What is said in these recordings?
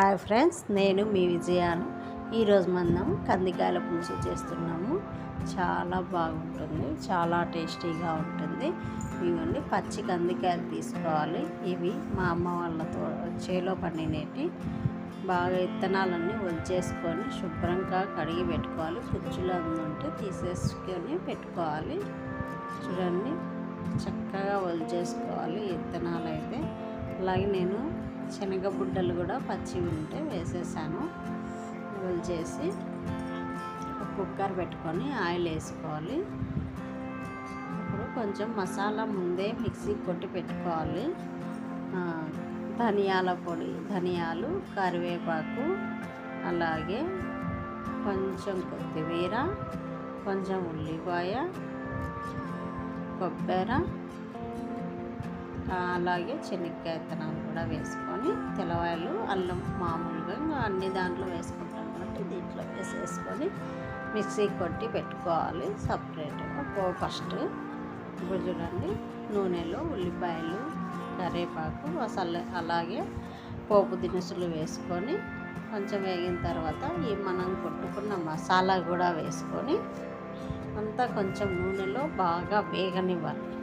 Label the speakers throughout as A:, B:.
A: Hi friends నేను మీ విజయాను. ఈరోజు మనం కందికాయల పులుసు చేస్తున్నాము. చాలా బాగుంటుంది చాలా టేస్టీగా ఉంటుంది. ఇవన్నీ పచ్చి కందికాయలు తీసుకోవాలి. ఇవి మా అమ్మ వాళ్ళతో చేలో పండినేటి బాగా విత్తనాలన్నీ వచ్చేసుకొని శుభ్రంగా కడిగి పెట్టుకోవాలి. పుచ్చులు అందుంటే తీసేసుకొని పెట్టుకోవాలి. చూడండి చక్కగా వలిచేసుకోవాలి విత్తనాలు అయితే అలాగే నేను శనగబుడ్డలు కూడా పచ్చివి ఉంటే వేసేసాను. చేసి కుక్కర్ పెట్టుకొని ఆయిల్ వేసుకోవాలి. ఇప్పుడు కొంచెం మసాలా ముందే మిక్సీ కొట్టి పెట్టుకోవాలి. ధనియాల పొడి ధనియాలు కరివేపాకు అలాగే కొంచెం కొత్తిమీర కొంచెం ఉల్లిపాయ కొబ్బరి అలాగే శనక్కాయ విత్తనాలు కూడా వేసుకొని తెల్లవాయలు అల్లం మామూలుగా అన్ని దాంట్లో వేసుకుంటాం కాబట్టి దీంట్లో వేసేసుకొని మిక్సీ కొట్టి పెట్టుకోవాలి సపరేట్గా. ఫస్ట్ ఇప్పుడు చూడండి నూనెలో ఉల్లిపాయలు కరివేపాకు అసలు అలాగే పోపు దినుసులు వేసుకొని కొంచెం వేగిన తర్వాత ఈ మనం కొట్టుకున్న మసాలా కూడా వేసుకొని అంతా కొంచెం నూనెలో బాగా వేగనివ్వాలి.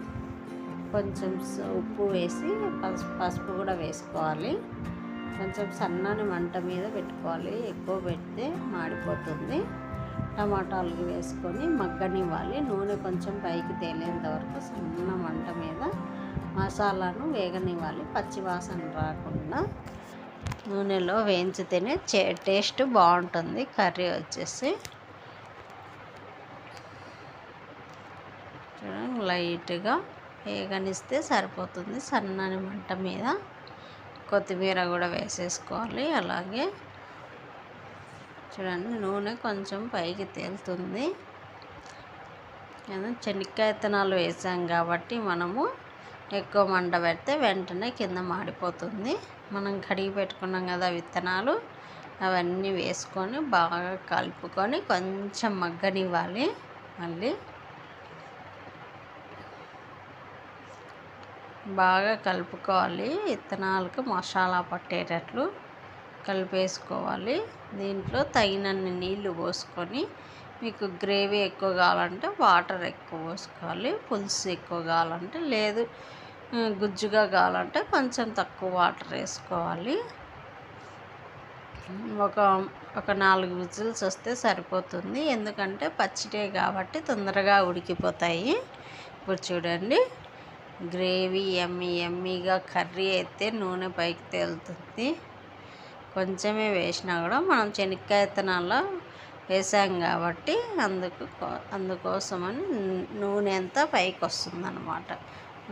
A: కొంచెం ఉప్పు వేసి పసుపు పసుపు కూడా వేసుకోవాలి. కొంచెం సన్నని మంట మీద పెట్టుకోవాలి. ఎక్కువ పెడితే మాడిపోతుంది. టమాటాలు వేసుకొని మగ్గనివ్వాలి. నూనె కొంచెం పైకి తేలేంత వరకు సన్న మంట మీద మసాలాను వేగనివ్వాలి. పచ్చివాసన రాకుండా నూనెలో వేయించితేనే చే టేస్ట్ బాగుంటుంది. కర్రీ వచ్చేసి లైట్గా వేగనిస్తే సరిపోతుంది సన్నని మంట మీద. కొత్తిమీర కూడా వేసేసుకోవాలి. అలాగే చూడండి నూనె కొంచెం పైకి తేలుతుంది. చెనిక్కాయ విత్తనాలు వేసాం కాబట్టి మనము ఎక్కువ మంట పెడితే వెంటనే కింద మాడిపోతుంది. మనం కడిగి పెట్టుకున్నాం కదా విత్తనాలు అవన్నీ వేసుకొని బాగా కలుపుకొని కొంచెం మగ్గనివ్వాలి. మళ్ళీ బాగా కలుపుకోవాలి. విత్తనాలకు మసాలా పట్టేటట్లు కలిపేసుకోవాలి. దీంట్లో తగినన్ని నీళ్ళు పోసుకొని మీకు గ్రేవీ ఎక్కువ కావాలంటే వాటర్ ఎక్కువ పోసుకోవాలి. పులుసు ఎక్కువ కావాలంటే లేదు గుజ్జుగా కావాలంటే కొంచెం తక్కువ వాటర్ వేసుకోవాలి. ఒక ఒక నాలుగు విజిల్స్ వస్తే సరిపోతుంది. ఎందుకంటే పచ్చిటే కాబట్టి తొందరగా ఉడికిపోతాయి. ఇప్పుడు చూడండి. గ్రేవీ ఎమ్మి ఎమ్మిగా కర్రీ అయితే నూనె పైకి తేలుతుంది. కొంచెమే వేసినా కూడా మనం చెనక్కాయ విత్తనాల్లో వేసాం కాబట్టి అందుకు అందుకోసమని నూనె అంతా పైకి వస్తుందన్నమాట.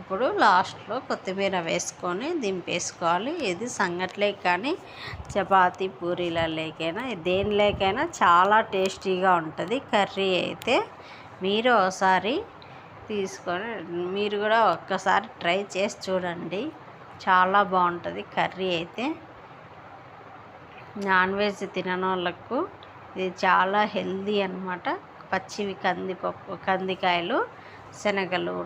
A: ఇప్పుడు లాస్ట్లో కొత్తిమీర వేసుకొని దింపేసుకోవాలి. ఇది సంగట్లే కానీ చపాతీ పూరీలలోకైనా దేనిలోకైనా చాలా టేస్టీగా ఉంటుంది కర్రీ అయితే. మీరు ఒకసారి తీసుకొని మీరు కూడా ఒక్కసారి ట్రై చేసి చూడండి. చాలా బాగుంటుంది కర్రీ అయితే. నాన్ వెజ్ తినని వాళ్ళకు ఇది చాలా హెల్దీ అనమాట పచ్చివి కందిపప్పు కందికాయలు శనగలు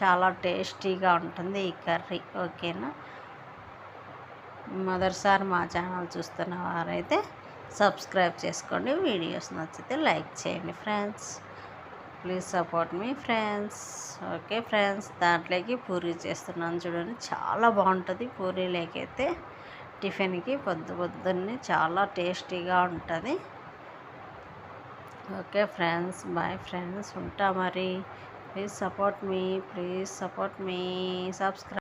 A: చాలా టేస్టీగా ఉంటుంది ఈ కర్రీ. ఓకేనా? మొదటిసారి మా ఛానల్ చూస్తున్న వారైతే సబ్స్క్రైబ్ చేసుకోండి. వీడియోస్ నచ్చితే లైక్ చేయండి friends. Please support me friends. Okay friends దాంట్లోకి పూరీ చేస్తున్నాను చూడండి. చాలా బాగుంటుంది పూరీలోకైతే టిఫిన్కి పొద్దు పొద్దున్నే చాలా టేస్టీగా ఉంటుంది. ఓకే ఫ్రెండ్స్ బాయ్ ఫ్రెండ్స్ ఉంటా మరి. Please support me please support me. Subscribe